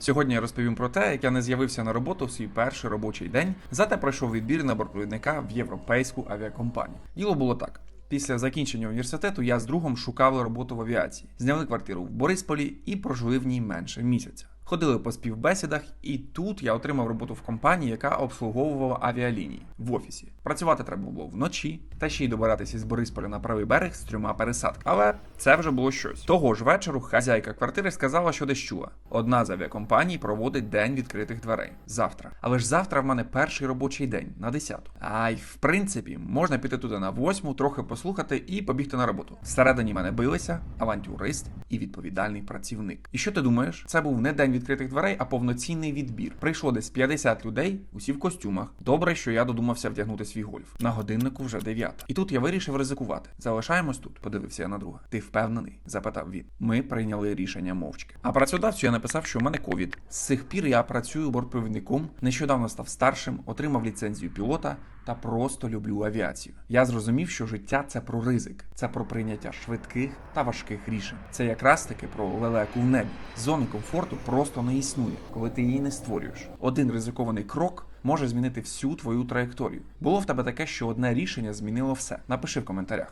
Сьогодні я розповім про те, як я не з'явився на роботу в свій перший робочий день, зате пройшов відбір на бортпровідника в європейську авіакомпанію. Діло було так. Після закінчення університету я з другом шукав роботу в авіації, зняли квартиру в Борисполі і прожили в ній менше місяця. Ходили по співбесідах, і тут я отримав роботу в компанії, яка обслуговувала авіалінії в офісі. Працювати треба було вночі, та ще й добиратися з Борисполя на правий берег з трьома пересадками. Але це вже було щось. Того ж вечору хазяйка квартири сказала, що десь. Одна з авіакомпаній проводить день відкритих дверей завтра. Але ж завтра в мене перший робочий день на 10. А й в принципі можна піти туди на 8, трохи послухати і побігти на роботу. Всередині мене билися авантюрист і відповідальний працівник. І що ти думаєш? Це був не день відкритих дверей, а повноцінний відбір. Прийшло десь 50 людей, усі в костюмах. Добре, що я додумався вдягнути свій гольф. На годиннику вже 9. І тут я вирішив ризикувати. Залишаємось тут, подивився я на друга. Ти впевнений? запитав він. Ми прийняли рішення мовчки. А працедавцю я написав, що в мене ковід. З цих пір я працюю бортпровідником, нещодавно став старшим, отримав ліцензію пілота та просто люблю авіацію. Я зрозумів, що життя це про ризик, це про прийняття швидких та важких рішень. Це якраз таки про лелеку в небі. Зони комфорту просто не існує, коли ти її не створюєш. Один ризикований крок може змінити всю твою траєкторію. Було в тебе таке, що одне рішення змінило все. Напиши в коментарях.